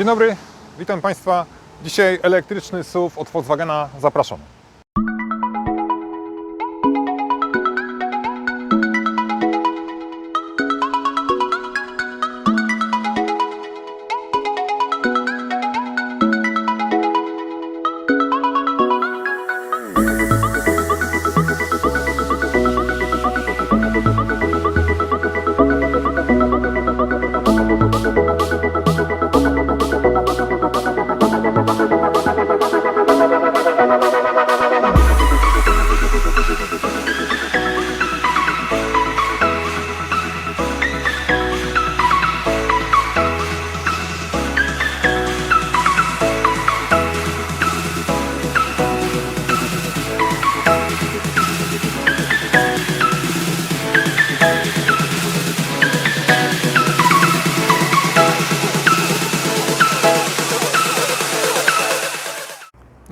Dzień dobry, witam Państwa. Dzisiaj elektryczny SUV od Volkswagena. Zapraszam.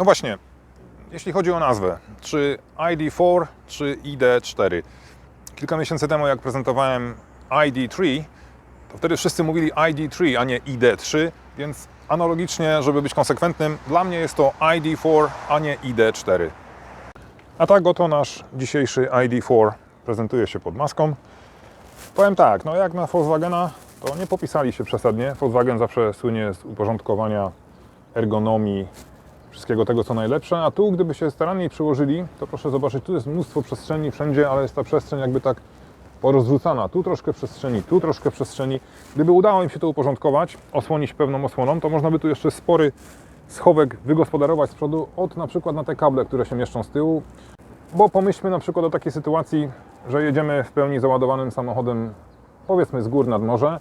Właśnie, jeśli chodzi o nazwę, czy ID4, czy ID4. Kilka miesięcy temu, jak prezentowałem ID3, to wtedy wszyscy mówili ID3, a nie ID3, więc analogicznie, żeby być konsekwentnym, dla mnie jest to ID4, a nie ID4. A tak oto nasz dzisiejszy ID4 prezentuje się pod maską. Powiem tak, no jak na Volkswagena, to nie popisali się przesadnie. Volkswagen zawsze słynie z uporządkowania ergonomii, wszystkiego tego, co najlepsze, a tu, gdyby się staranniej przyłożyli, to proszę zobaczyć, tu jest mnóstwo przestrzeni wszędzie, ale jest ta przestrzeń jakby tak porozrzucana. Tu troszkę przestrzeni, tu troszkę przestrzeni. Gdyby udało im się to uporządkować, osłonić pewną osłoną, to można by tu jeszcze spory schowek wygospodarować z przodu, od na przykład na te kable, które się mieszczą z tyłu, bo pomyślmy na przykład o takiej sytuacji, że jedziemy w pełni załadowanym samochodem, powiedzmy z gór nad morze.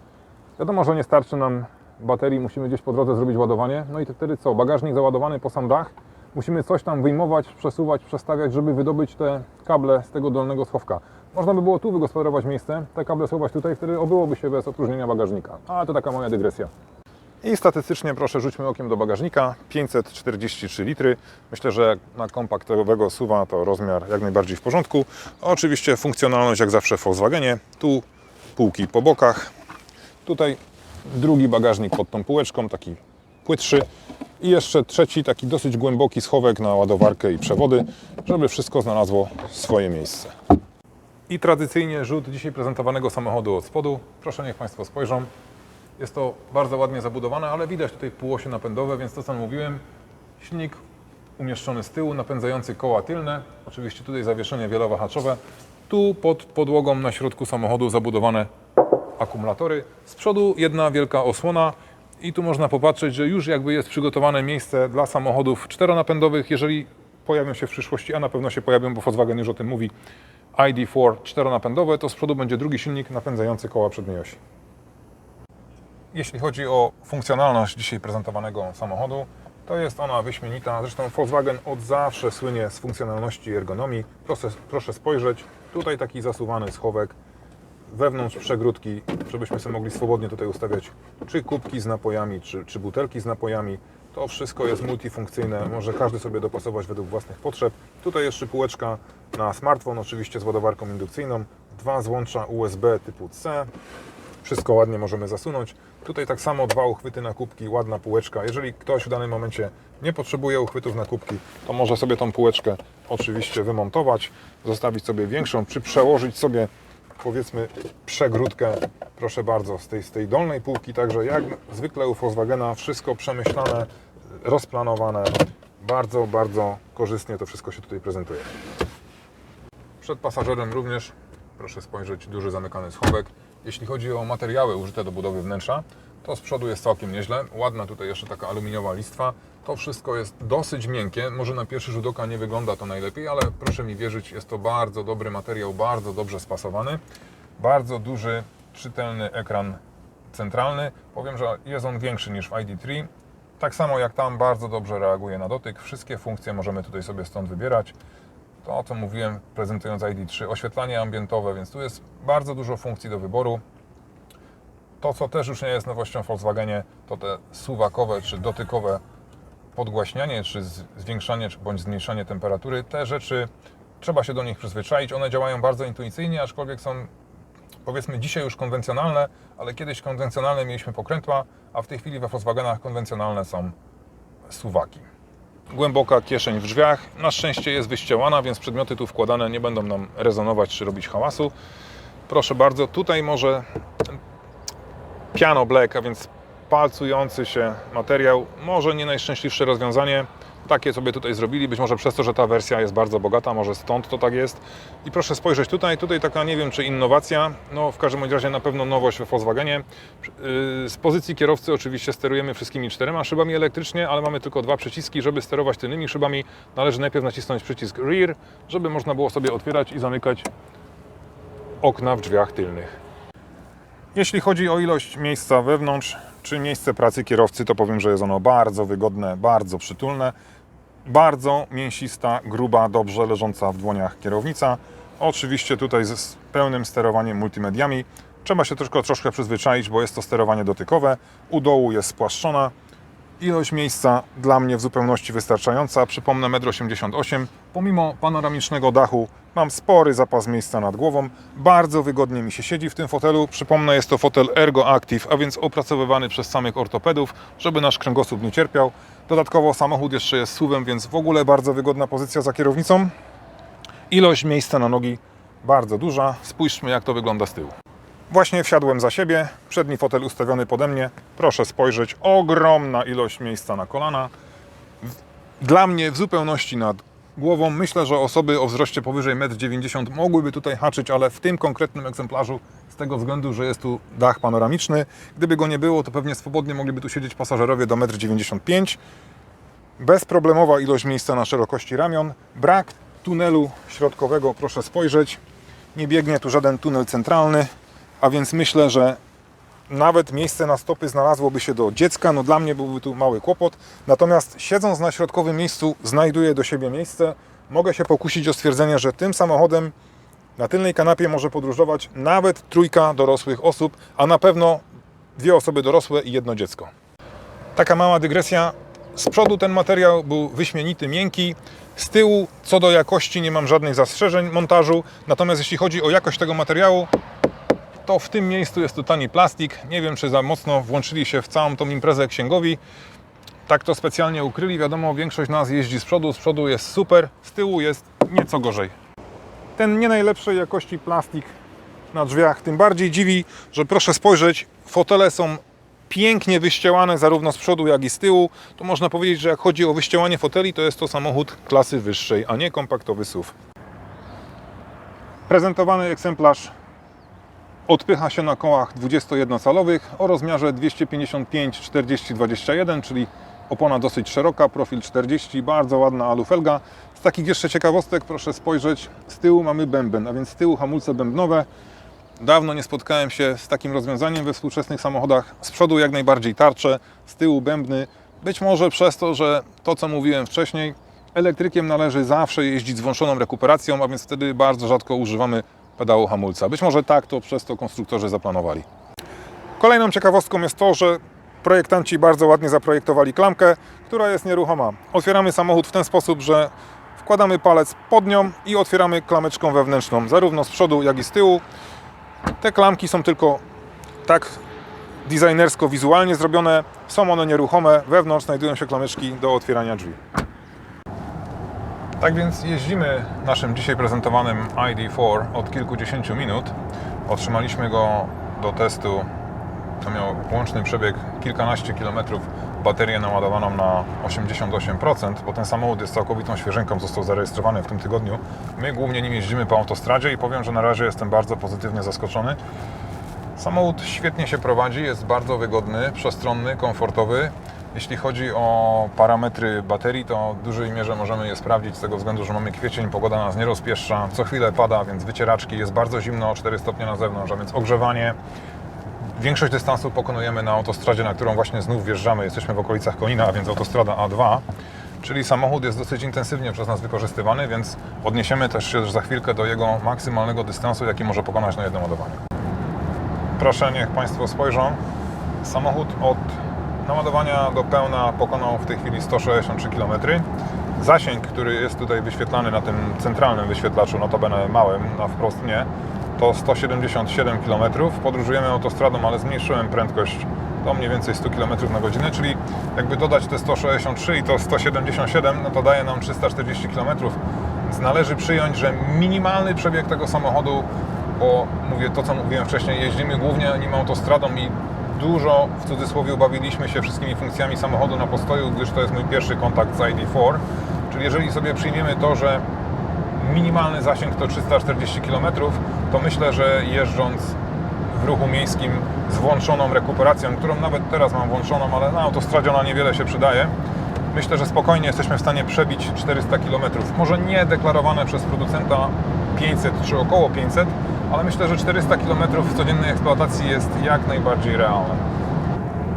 Wiadomo, że nie starczy nam baterii, musimy gdzieś po drodze zrobić ładowanie. No i wtedy co? Bagażnik załadowany po sam dach. Musimy coś tam wyjmować, przesuwać, przestawiać, żeby wydobyć te kable z tego dolnego schowka. Można by było tu wygospodarować miejsce, te kable schować tutaj, wtedy obyłoby się bez opróżnienia bagażnika. Ale to taka moja dygresja. I statystycznie proszę rzućmy okiem do bagażnika. 543 litry. Myślę, że na kompaktowego suwa to rozmiar jak najbardziej w porządku. Oczywiście funkcjonalność jak zawsze w Volkswagenie. Tu półki po bokach. Tutaj drugi bagażnik pod tą półeczką, taki płytszy. I jeszcze trzeci, taki dosyć głęboki schowek na ładowarkę i przewody, żeby wszystko znalazło swoje miejsce. I tradycyjnie rzut dzisiaj prezentowanego samochodu od spodu. Proszę niech Państwo spojrzą. Jest to bardzo ładnie zabudowane, ale widać tutaj półosie napędowe, więc to co mówiłem, silnik umieszczony z tyłu, napędzający koła tylne, oczywiście tutaj zawieszenie wielowahaczowe, tu pod podłogą na środku samochodu zabudowane akumulatory, z przodu jedna wielka osłona i tu można popatrzeć, że już jakby jest przygotowane miejsce dla samochodów czteronapędowych, jeżeli pojawią się w przyszłości, a na pewno się pojawią, bo Volkswagen już o tym mówi, ID4 czteronapędowe, to z przodu będzie drugi silnik napędzający koła przedniej osi. Jeśli chodzi o funkcjonalność dzisiaj prezentowanego samochodu, to jest ona wyśmienita. Zresztą Volkswagen od zawsze słynie z funkcjonalności i ergonomii. Proszę, proszę spojrzeć, tutaj taki zasuwany schowek, wewnątrz przegródki, żebyśmy sobie mogli swobodnie tutaj ustawiać czy kubki z napojami, czy, czy butelki z napojami. To wszystko jest multifunkcyjne, może każdy sobie dopasować według własnych potrzeb. Tutaj jeszcze półeczka na smartfon, oczywiście z ładowarką indukcyjną, dwa złącza USB typu C, wszystko ładnie możemy zasunąć. Tutaj tak samo dwa uchwyty na kubki, ładna półeczka. Jeżeli ktoś w danym momencie nie potrzebuje uchwytów na kubki, to może sobie tą półeczkę oczywiście wymontować, zostawić sobie większą, czy przełożyć sobie powiedzmy przegródkę, proszę bardzo, z tej, z tej dolnej półki. Także jak zwykle u Volkswagena wszystko przemyślane, rozplanowane. Bardzo, bardzo korzystnie to wszystko się tutaj prezentuje. Przed pasażerem również, proszę spojrzeć, duży zamykany schowek. Jeśli chodzi o materiały użyte do budowy wnętrza, to z przodu jest całkiem nieźle. Ładna tutaj jeszcze taka aluminiowa listwa. To wszystko jest dosyć miękkie. Może na pierwszy rzut oka nie wygląda to najlepiej, ale proszę mi wierzyć, jest to bardzo dobry materiał, bardzo dobrze spasowany. Bardzo duży, czytelny ekran centralny. Powiem, że jest on większy niż w ID3. Tak samo jak tam, bardzo dobrze reaguje na dotyk. Wszystkie funkcje możemy tutaj sobie stąd wybierać to, o co mówiłem, prezentując ID3, oświetlanie ambientowe, więc tu jest bardzo dużo funkcji do wyboru. To, co też już nie jest nowością w Volkswagenie, to te suwakowe czy dotykowe podgłaśnianie, czy zwiększanie, czy bądź zmniejszanie temperatury. Te rzeczy trzeba się do nich przyzwyczaić. One działają bardzo intuicyjnie, aczkolwiek są powiedzmy dzisiaj już konwencjonalne, ale kiedyś konwencjonalne mieliśmy pokrętła, a w tej chwili we Volkswagenach konwencjonalne są suwaki. Głęboka kieszeń w drzwiach. Na szczęście jest wyściełana, więc przedmioty tu wkładane nie będą nam rezonować czy robić hałasu. Proszę bardzo, tutaj może piano black, a więc palcujący się materiał. Może nie najszczęśliwsze rozwiązanie. Takie sobie tutaj zrobili, być może przez to, że ta wersja jest bardzo bogata, może stąd to tak jest. I proszę spojrzeć tutaj, tutaj taka nie wiem czy innowacja, no w każdym razie na pewno nowość we Volkswagenie. Yy, Z pozycji kierowcy oczywiście sterujemy wszystkimi czterema szybami elektrycznie, ale mamy tylko dwa przyciski. Żeby sterować tylnymi szybami należy najpierw nacisnąć przycisk rear, żeby można było sobie otwierać i zamykać okna w drzwiach tylnych. Jeśli chodzi o ilość miejsca wewnątrz, czy miejsce pracy kierowcy, to powiem, że jest ono bardzo wygodne, bardzo przytulne, bardzo mięsista, gruba, dobrze leżąca w dłoniach kierownica. Oczywiście tutaj z- pełnym sterowaniem multimediami. Trzeba się tylko troszkę przyzwyczaić, bo jest to sterowanie dotykowe. U dołu jest spłaszczona. Ilość miejsca dla mnie w zupełności wystarczająca. Przypomnę 1,88 m. Pomimo panoramicznego dachu mam spory zapas miejsca nad głową. Bardzo wygodnie mi się siedzi w tym fotelu. Przypomnę, jest to fotel Ergo Active, a więc opracowywany przez samych ortopedów, żeby nasz kręgosłup nie cierpiał. Dodatkowo samochód jeszcze jest suwem, więc w ogóle bardzo wygodna pozycja za kierownicą. Ilość miejsca na nogi bardzo duża. Spójrzmy, jak to wygląda z tyłu. Właśnie wsiadłem za siebie, przedni fotel ustawiony pode mnie. Proszę spojrzeć, ogromna ilość miejsca na kolana. Dla mnie w zupełności nad głową. Myślę, że osoby o wzroście powyżej 1,90 m mogłyby tutaj haczyć, ale w tym konkretnym egzemplarzu z tego względu, że jest tu dach panoramiczny. Gdyby go nie było, to pewnie swobodnie mogliby tu siedzieć pasażerowie do 1,95 m. Bezproblemowa ilość miejsca na szerokości ramion. Brak tunelu środkowego, proszę spojrzeć. Nie biegnie tu żaden tunel centralny, a więc myślę, że nawet miejsce na stopy znalazłoby się do dziecka. No dla mnie byłby tu mały kłopot. Natomiast siedząc na środkowym miejscu, znajduję do siebie miejsce. Mogę się pokusić o stwierdzenie, że tym samochodem na tylnej kanapie może podróżować nawet trójka dorosłych osób, a na pewno dwie osoby dorosłe i jedno dziecko. Taka mała dygresja. Z przodu ten materiał był wyśmienity, miękki. Z tyłu, co do jakości, nie mam żadnych zastrzeżeń montażu. Natomiast jeśli chodzi o jakość tego materiału, to w tym miejscu jest to tani plastik. Nie wiem, czy za mocno włączyli się w całą tą imprezę księgowi. Tak to specjalnie ukryli. Wiadomo, większość nas jeździ z przodu. Z przodu jest super, z tyłu jest nieco gorzej. Ten nie najlepszej jakości plastik na drzwiach tym bardziej dziwi, że proszę spojrzeć, fotele są pięknie wyścielane zarówno z przodu, jak i z tyłu. Tu można powiedzieć, że jak chodzi o wyścielanie foteli, to jest to samochód klasy wyższej, a nie kompaktowy SUV. Prezentowany egzemplarz odpycha się na kołach 21-calowych o rozmiarze 255-40-21, czyli opona dosyć szeroka, profil 40, bardzo ładna alufelga. Z takich jeszcze ciekawostek proszę spojrzeć, z tyłu mamy bęben, a więc z tyłu hamulce bębnowe. Dawno nie spotkałem się z takim rozwiązaniem we współczesnych samochodach. Z przodu jak najbardziej tarcze, z tyłu bębny. Być może przez to, że to co mówiłem wcześniej, elektrykiem należy zawsze jeździć z włączoną rekuperacją, a więc wtedy bardzo rzadko używamy pedału hamulca. Być może tak to przez to konstruktorzy zaplanowali. Kolejną ciekawostką jest to, że projektanci bardzo ładnie zaprojektowali klamkę, która jest nieruchoma. Otwieramy samochód w ten sposób, że wkładamy palec pod nią i otwieramy klameczką wewnętrzną, zarówno z przodu, jak i z tyłu. Te klamki są tylko tak designersko, wizualnie zrobione. Są one nieruchome. Wewnątrz znajdują się klameczki do otwierania drzwi. Tak więc jeździmy naszym dzisiaj prezentowanym ID4 od kilkudziesięciu minut. Otrzymaliśmy go do testu, to miał łączny przebieg kilkanaście kilometrów, baterię naładowaną na 88%, bo ten samochód jest całkowitą świeżynką, został zarejestrowany w tym tygodniu. My głównie nim jeździmy po autostradzie i powiem, że na razie jestem bardzo pozytywnie zaskoczony. Samochód świetnie się prowadzi, jest bardzo wygodny, przestronny, komfortowy. Jeśli chodzi o parametry baterii, to w dużej mierze możemy je sprawdzić z tego względu, że mamy kwiecień, pogoda nas nie rozpieszcza, co chwilę pada, więc wycieraczki, jest bardzo zimno, 4 stopnie na zewnątrz, a więc ogrzewanie. Większość dystansu pokonujemy na autostradzie, na którą właśnie znów wjeżdżamy. Jesteśmy w okolicach Konina, a więc autostrada A2. Czyli samochód jest dosyć intensywnie przez nas wykorzystywany, więc odniesiemy też się za chwilkę do jego maksymalnego dystansu, jaki może pokonać na jednym ładowaniu. Proszę, niech Państwo spojrzą. Samochód od naładowania do pełna pokonał w tej chwili 163 km. Zasięg, który jest tutaj wyświetlany na tym centralnym wyświetlaczu, notabene małym, na wprost nie, to 177 km. Podróżujemy autostradą, ale zmniejszyłem prędkość do mniej więcej 100 km na godzinę, czyli jakby dodać te 163 i to 177, no to daje nam 340 km. Więc należy przyjąć, że minimalny przebieg tego samochodu, bo mówię to, co mówiłem wcześniej, jeździmy głównie nim autostradą i dużo w cudzysłowie bawiliśmy się wszystkimi funkcjami samochodu na postoju, gdyż to jest mój pierwszy kontakt z ID4. Czyli jeżeli sobie przyjmiemy to, że minimalny zasięg to 340 km, to myślę, że jeżdżąc w ruchu miejskim z włączoną rekuperacją, którą nawet teraz mam włączoną, ale na autostradzie ona niewiele się przydaje, myślę, że spokojnie jesteśmy w stanie przebić 400 km. Może nie deklarowane przez producenta 500 czy około 500, ale myślę, że 400 km codziennej eksploatacji jest jak najbardziej realne.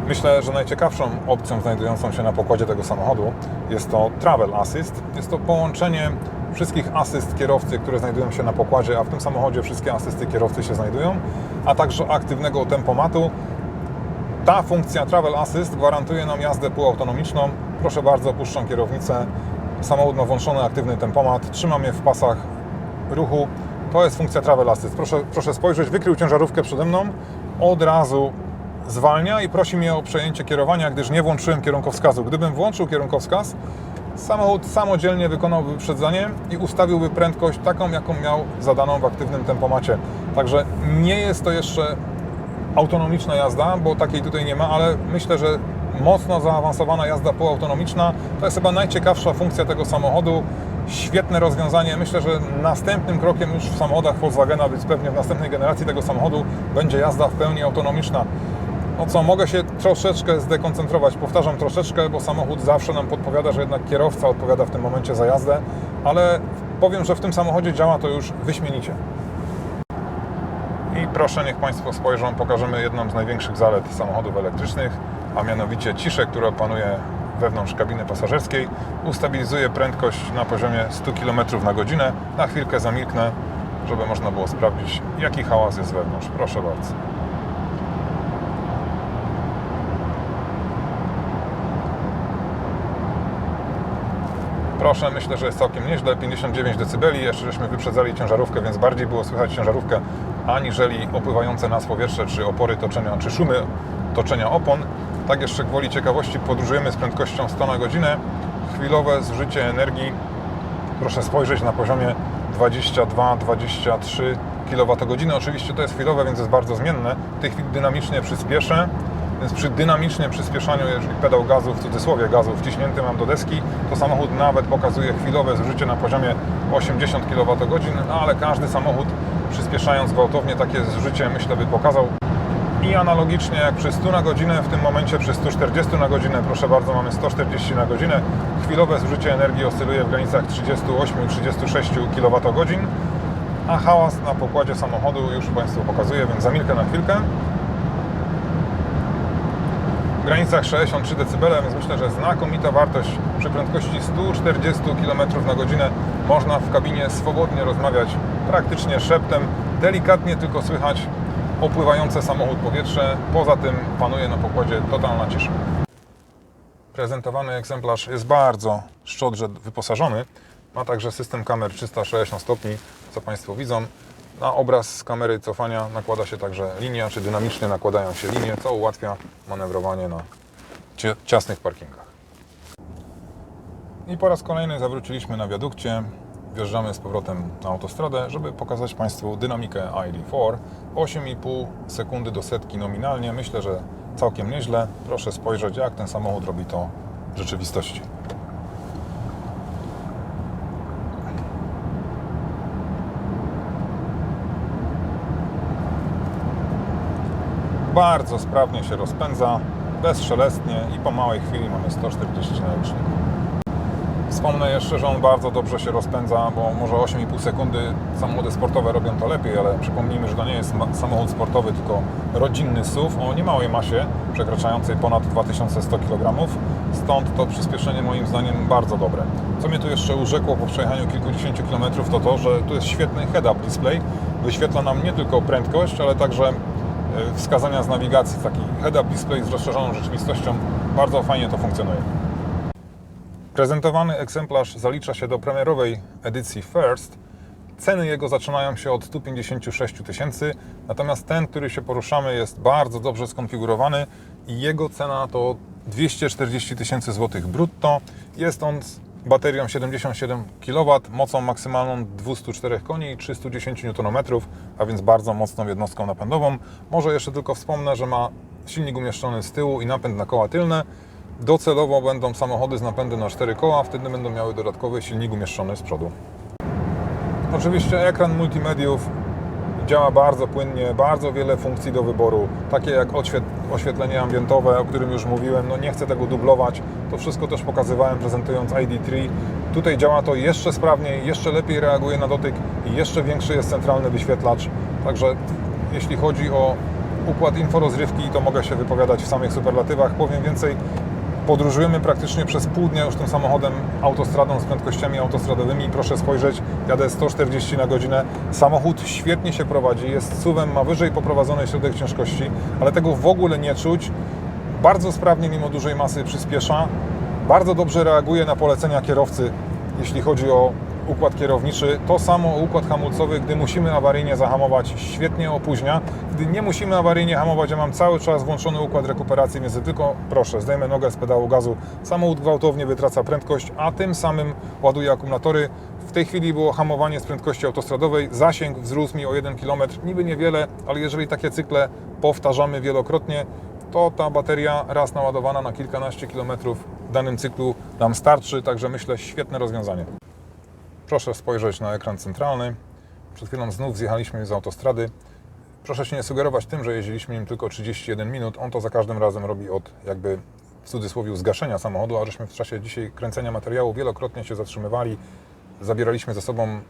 Myślę, że najciekawszą opcją znajdującą się na pokładzie tego samochodu jest to Travel Assist. Jest to połączenie wszystkich asyst kierowcy, które znajdują się na pokładzie, a w tym samochodzie wszystkie asysty kierowcy się znajdują, a także aktywnego tempomatu. Ta funkcja Travel Assist gwarantuje nam jazdę półautonomiczną. Proszę bardzo, puszczam kierownicę. Samochód ma włączony aktywny tempomat, trzymam je w pasach ruchu. To jest funkcja Travel Assist. Proszę, proszę spojrzeć, wykrył ciężarówkę przede mną, od razu zwalnia i prosi mnie o przejęcie kierowania, gdyż nie włączyłem kierunkowskazu. Gdybym włączył kierunkowskaz, samochód samodzielnie wykonałby wyprzedzanie i ustawiłby prędkość taką, jaką miał zadaną w aktywnym tempomacie. Także nie jest to jeszcze autonomiczna jazda, bo takiej tutaj nie ma, ale myślę, że mocno zaawansowana jazda półautonomiczna to jest chyba najciekawsza funkcja tego samochodu. Świetne rozwiązanie. Myślę, że następnym krokiem już w samochodach Volkswagena, więc pewnie w następnej generacji tego samochodu będzie jazda w pełni autonomiczna. No co, mogę się troszeczkę zdekoncentrować. Powtarzam troszeczkę, bo samochód zawsze nam podpowiada, że jednak kierowca odpowiada w tym momencie za jazdę, ale powiem, że w tym samochodzie działa to już wyśmienicie. I proszę, niech Państwo spojrzą, pokażemy jedną z największych zalet samochodów elektrycznych, a mianowicie ciszę, która panuje wewnątrz kabiny pasażerskiej. Ustabilizuje prędkość na poziomie 100 km na godzinę. Na chwilkę zamilknę, żeby można było sprawdzić, jaki hałas jest wewnątrz. Proszę bardzo. Proszę, myślę, że jest całkiem nieźle. 59 dB. Jeszcze żeśmy wyprzedzali ciężarówkę, więc bardziej było słychać ciężarówkę aniżeli opływające nas powietrze, czy opory toczenia, czy szumy toczenia opon. Tak jeszcze gwoli ciekawości podróżujemy z prędkością 100 na godzinę. Chwilowe zużycie energii, proszę spojrzeć na poziomie 22-23 kWh. Oczywiście to jest chwilowe, więc jest bardzo zmienne. W tej chwili dynamicznie przyspieszę. Więc przy dynamicznym przyspieszaniu, jeżeli pedał gazu, w cudzysłowie gazu, wciśnięty mam do deski, to samochód nawet pokazuje chwilowe zużycie na poziomie 80 kWh, no ale każdy samochód przyspieszając gwałtownie takie zużycie myślę by pokazał. I analogicznie jak przy 100 na godzinę, w tym momencie przy 140 na godzinę, proszę bardzo, mamy 140 na godzinę. Chwilowe zużycie energii oscyluje w granicach 38-36 kWh, a hałas na pokładzie samochodu już Państwu pokazuję, więc zamilkę na chwilkę w granicach 63 dB, więc myślę, że znakomita wartość przy prędkości 140 km na godzinę. Można w kabinie swobodnie rozmawiać, praktycznie szeptem, delikatnie tylko słychać opływające samochód powietrze. Poza tym panuje na pokładzie totalna cisza. Prezentowany egzemplarz jest bardzo szczodrze wyposażony. Ma także system kamer 360 stopni, co Państwo widzą. Na obraz z kamery cofania nakłada się także linia, czy dynamicznie nakładają się linie, co ułatwia manewrowanie na ciasnych parkingach. I po raz kolejny zawróciliśmy na wiadukcie. Wjeżdżamy z powrotem na autostradę, żeby pokazać Państwu dynamikę ID4. 8,5 sekundy do setki nominalnie. Myślę, że całkiem nieźle. Proszę spojrzeć, jak ten samochód robi to w rzeczywistości. Bardzo sprawnie się rozpędza, bezszelestnie i po małej chwili mamy 140 na liczniku. Wspomnę jeszcze, że on bardzo dobrze się rozpędza, bo może 8,5 sekundy samochody sportowe robią to lepiej, ale przypomnijmy, że to nie jest samochód sportowy, tylko rodzinny SUV o niemałej masie, przekraczającej ponad 2100 kg. Stąd to przyspieszenie moim zdaniem bardzo dobre. Co mnie tu jeszcze urzekło po przejechaniu kilkudziesięciu kilometrów, to to, że tu jest świetny head-up display. Wyświetla nam nie tylko prędkość, ale także e, wskazania z nawigacji. Taki head-up display z rozszerzoną rzeczywistością. Bardzo fajnie to funkcjonuje. Prezentowany egzemplarz zalicza się do premierowej edycji First. Ceny jego zaczynają się od 156 000 tysięcy, natomiast ten, który się poruszamy, jest bardzo dobrze skonfigurowany i jego cena to 240 tysięcy złotych brutto. Jest on z baterią 77 kW, mocą maksymalną 204 koni i 310 Nm, a więc bardzo mocną jednostką napędową. Może jeszcze tylko wspomnę, że ma silnik umieszczony z tyłu i napęd na koła tylne. Docelowo będą samochody z napędem na 4 koła, wtedy będą miały dodatkowy silnik umieszczony z przodu. Oczywiście ekran multimediów działa bardzo płynnie, bardzo wiele funkcji do wyboru, takie jak oświetlenie ambientowe, o którym już mówiłem, no nie chcę tego dublować, to wszystko też pokazywałem prezentując ID3. Tutaj działa to jeszcze sprawniej, jeszcze lepiej reaguje na dotyk i jeszcze większy jest centralny wyświetlacz, także jeśli chodzi o układ inforozrywki, to mogę się wypowiadać w samych superlatywach, powiem więcej, Podróżujemy praktycznie przez pół dnia już tym samochodem autostradą z prędkościami autostradowymi. Proszę spojrzeć, jadę 140 na godzinę. Samochód świetnie się prowadzi, jest suwem, ma wyżej poprowadzony środek ciężkości, ale tego w ogóle nie czuć. Bardzo sprawnie, mimo dużej masy, przyspiesza. Bardzo dobrze reaguje na polecenia kierowcy, jeśli chodzi o układ kierowniczy. To samo układ hamulcowy, gdy musimy awaryjnie zahamować, świetnie opóźnia. Gdy nie musimy awaryjnie hamować, ja mam cały czas włączony układ rekuperacji, więc tylko proszę, zdejmę nogę z pedału gazu, samochód gwałtownie wytraca prędkość, a tym samym ładuje akumulatory. W tej chwili było hamowanie z prędkości autostradowej, zasięg wzrósł mi o 1 km, niby niewiele, ale jeżeli takie cykle powtarzamy wielokrotnie, to ta bateria raz naładowana na kilkanaście kilometrów w danym cyklu nam starczy, także myślę świetne rozwiązanie. Proszę spojrzeć na ekran centralny. Przed chwilą znów zjechaliśmy z autostrady. Proszę się nie sugerować tym, że jeździliśmy nim tylko 31 minut. On to za każdym razem robi od jakby w cudzysłowie zgaszenia samochodu, a żeśmy w czasie dzisiaj kręcenia materiału wielokrotnie się zatrzymywali. Zabieraliśmy ze sobą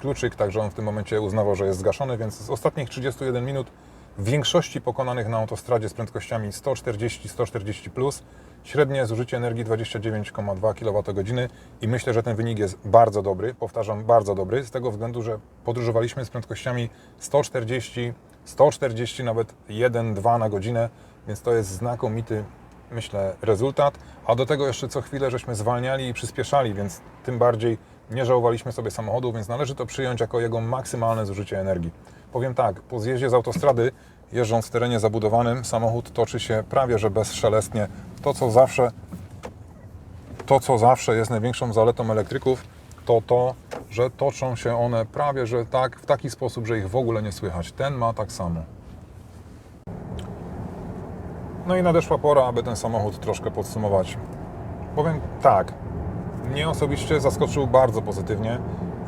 kluczyk, także on w tym momencie uznawał, że jest zgaszony, więc z ostatnich 31 minut w większości pokonanych na autostradzie z prędkościami 140-140 plus, średnie zużycie energii 29,2 kWh i myślę, że ten wynik jest bardzo dobry, powtarzam, bardzo dobry, z tego względu, że podróżowaliśmy z prędkościami 140, 140 nawet 1-2 na godzinę, więc to jest znakomity, myślę, rezultat, a do tego jeszcze co chwilę żeśmy zwalniali i przyspieszali, więc tym bardziej nie żałowaliśmy sobie samochodu, więc należy to przyjąć jako jego maksymalne zużycie energii. Powiem tak, po zjeździe z autostrady, jeżdżąc w terenie zabudowanym, samochód toczy się prawie że bezszelestnie. To, co zawsze, to, co zawsze jest największą zaletą elektryków, to to, że toczą się one prawie że tak, w taki sposób, że ich w ogóle nie słychać. Ten ma tak samo. No i nadeszła pora, aby ten samochód troszkę podsumować. Powiem tak, mnie osobiście zaskoczył bardzo pozytywnie.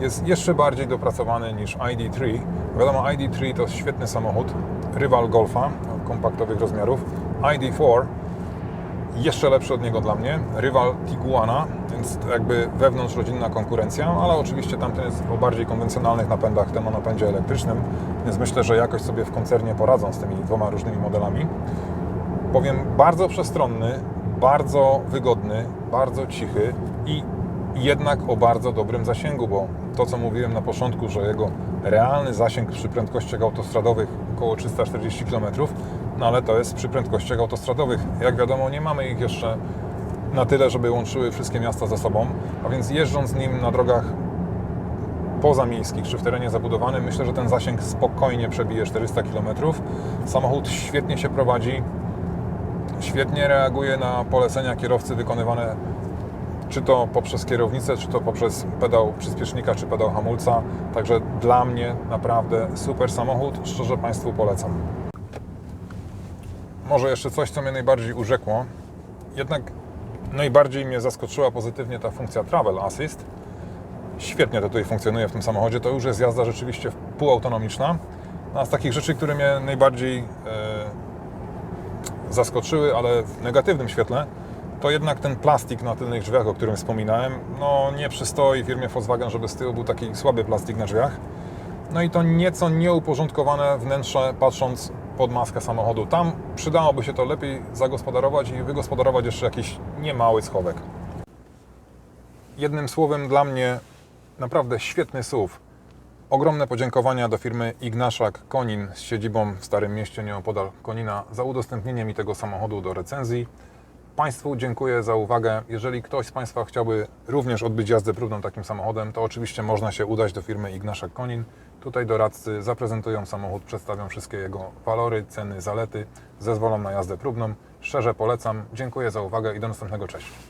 Jest jeszcze bardziej dopracowany niż ID3. Wiadomo, ID3 to świetny samochód, rywal Golfa kompaktowych rozmiarów. ID4 jeszcze lepszy od niego dla mnie, rywal Tiguana, więc jakby wewnątrzrodzinna konkurencja, ale oczywiście tamten jest o bardziej konwencjonalnych napędach, ten o napędzie elektrycznym, więc myślę, że jakoś sobie w koncernie poradzą z tymi dwoma różnymi modelami. Powiem, bardzo przestronny, bardzo wygodny, bardzo cichy i jednak o bardzo dobrym zasięgu, bo to co mówiłem na początku, że jego realny zasięg przy prędkościach autostradowych około 340 km, no ale to jest przy prędkościach autostradowych. Jak wiadomo, nie mamy ich jeszcze na tyle, żeby łączyły wszystkie miasta ze sobą, a więc jeżdżąc nim na drogach pozamiejskich czy w terenie zabudowanym, myślę, że ten zasięg spokojnie przebije 400 km. Samochód świetnie się prowadzi, świetnie reaguje na polecenia kierowcy wykonywane czy to poprzez kierownicę, czy to poprzez pedał przyspiesznika, czy pedał hamulca. Także dla mnie naprawdę super samochód, szczerze Państwu polecam. Może jeszcze coś, co mnie najbardziej urzekło. Jednak najbardziej mnie zaskoczyła pozytywnie ta funkcja Travel Assist. Świetnie to tutaj funkcjonuje w tym samochodzie. To już jest jazda rzeczywiście półautonomiczna. A z takich rzeczy, które mnie najbardziej e, zaskoczyły, ale w negatywnym świetle, to jednak ten plastik na tylnych drzwiach, o którym wspominałem, no nie przystoi firmie Volkswagen, żeby z tyłu był taki słaby plastik na drzwiach. No i to nieco nieuporządkowane wnętrze, patrząc pod maskę samochodu. Tam przydałoby się to lepiej zagospodarować i wygospodarować jeszcze jakiś niemały schowek. Jednym słowem dla mnie naprawdę świetny SUV. Ogromne podziękowania do firmy Ignaszak Konin z siedzibą w Starym Mieście nieopodal Konina za udostępnienie mi tego samochodu do recenzji. Państwu dziękuję za uwagę. Jeżeli ktoś z Państwa chciałby również odbyć jazdę próbną takim samochodem, to oczywiście można się udać do firmy Ignaszek Konin. Tutaj doradcy zaprezentują samochód, przedstawią wszystkie jego walory, ceny, zalety, zezwolą na jazdę próbną. Szczerze polecam. Dziękuję za uwagę i do następnego. Cześć.